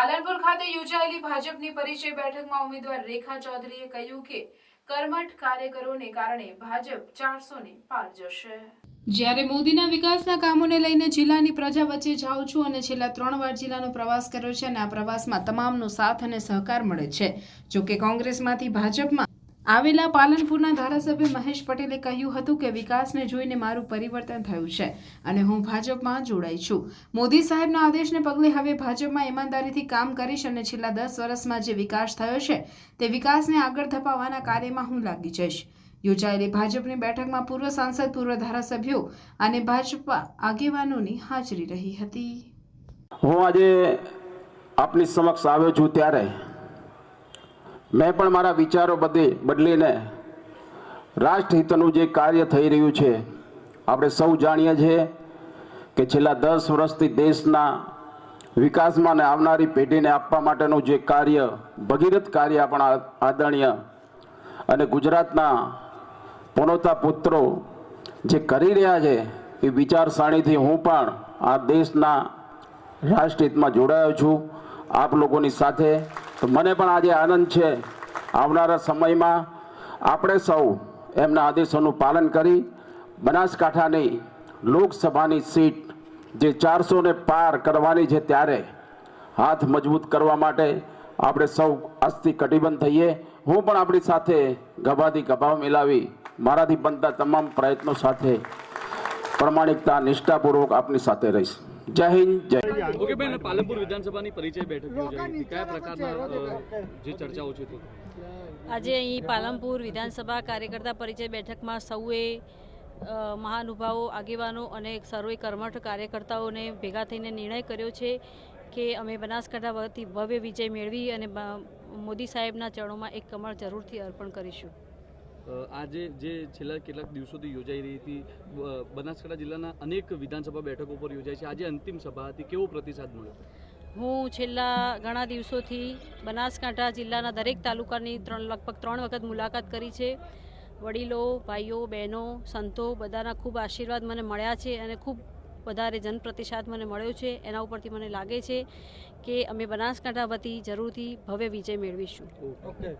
પાલનપુર ખાતે યોજાયેલી ભાજપની પરિચય બેઠકમાં ઉમેદવાર રેખા ચૌધરીએ કહ્યું કે કર્મઠ કાર્યકરોને કારણે ભાજપ ચારસો ને પાર જશે. જ્યારે મોદીના વિકાસના કામોને લઈને જિલ્લાની પ્રજા વચ્ચે જાઉં છું અને છેલ્લા ત્રણ વાર જિલ્લાનો પ્રવાસ કર્યો છે અને આ પ્રવાસમાં તમામનો સાથ અને સહકાર મળે છે. જોકે કોંગ્રેસમાંથી ભાજપમાં આવેલા પાલનપુરના ધારાસભ્ય મહેશ પટેલે કહ્યું હતું કે વિકાસને જોઈને મારું પરિવર્તન થયું છે અને હું ભાજપમાં જોડાઈ છું. મોદી સાહેબના આદેશને પગલે હવે ભાજપમાં ઈમાનદારીથી કામ કરીશ અને છેલ્લા દસ વર્ષમાં જે વિકાસ થયો છે તે વિકાસને આગળ ધપાવવાના કાર્યમાં હું લાગી જઈશ. યોજાયેલી ભાજપની બેઠકમાં પૂર્વ સાંસદ, પૂર્વ ધારાસભ્યો અને ભાજપા આગેવાનોની હાજરી રહી હતી. હું આજે આપની સમક્ષ આવ્યો છું ત્યારે મેં પણ મારા વિચારો બધે બદલીને રાષ્ટ્રહિતનું જે કાર્ય થઈ રહ્યું છે, આપણે સૌ જાણીએ છીએ કે છેલ્લા દસ વર્ષથી દેશના વિકાસમાં ને આવનારી પેઢીને આપવા માટેનું જે કાર્ય, ભગીરથ કાર્ય આપણા આદરણીય અને ગુજરાતના પનોતા પુત્રો જે કરી રહ્યા છે, એ વિચારસરણીથી હું પણ આ દેશના રાષ્ટ્રહિતમાં જોડાયો છું. આપ લોકોની સાથે તો મને પણ આજે આનંદ છે. આવનારા સમયમાં આપણે સૌ એમના આદેશોનું પાલન કરી બનાસકાંઠાની લોકસભાની સીટ જે ચારસોને પાર કરવાની છે ત્યારે હાથ મજબૂત કરવા માટે આપણે સૌ આજથી કટિબંધ થઈએ. હું પણ આપણી સાથે ગભાથી ગભાવ મિલાવી મારાથી બનતા તમામ પ્રયત્નો સાથે પ્રમાણિકતા નિષ્ઠાપૂર્વક આપની સાથે રહીશ. જય હિન્દ જય ઓકે બેન પાલનપુર વિધાનસભાની પરિચય બેઠક યોજાઈ કયા પ્રકારના જે ચર્ચાઓ છે આજે અહીં પાલનપુર વિધાનસભા કાર્યકર્તા પરિચય બેઠકમાં સૌએ મહાનુભાવો આગેવાનો અને સર્વે કર્મઠ કાર્યકર્તાઓને ભેગા થઈને નિર્ણય કર્યો છે કે અમે બનાસકાંઠા વતી ભવ્ય વિજય મેળવી અને મોદી સાહેબના ચરણોમાં એક કમળ જરૂરથી અર્પણ કરીશું. આજે જે છેલ્લા કેટલાક દિવસોથી યોજાઈ રહી હતી બનાસકાંઠા જિલ્લાના અનેક વિધાનસભા બેઠકો પર યોજાઈ છે. આજે અંતિમ સભા હતી. કેવો પ્રતિસાદ મળ્યો? હું છેલ્લા ઘણા દિવસોથી બનાસકાંઠા જિલ્લાના દરેક તાલુકાની ત્રણ લગભગ ત્રણ વખત મુલાકાત કરી છે. વડીલો ભાઈઓ બહેનો સંતો બધાના ખૂબ આશીર્વાદ મને મળ્યા છે અને ખૂબ વધારે જનપ્રતિસાદ મને મળ્યો છે. એના ઉપરથી મને લાગે છે કે અમે બનાસકાંઠા વતી જરૂરથી ભવ્ય વિજય મેળવીશું. ઓકે.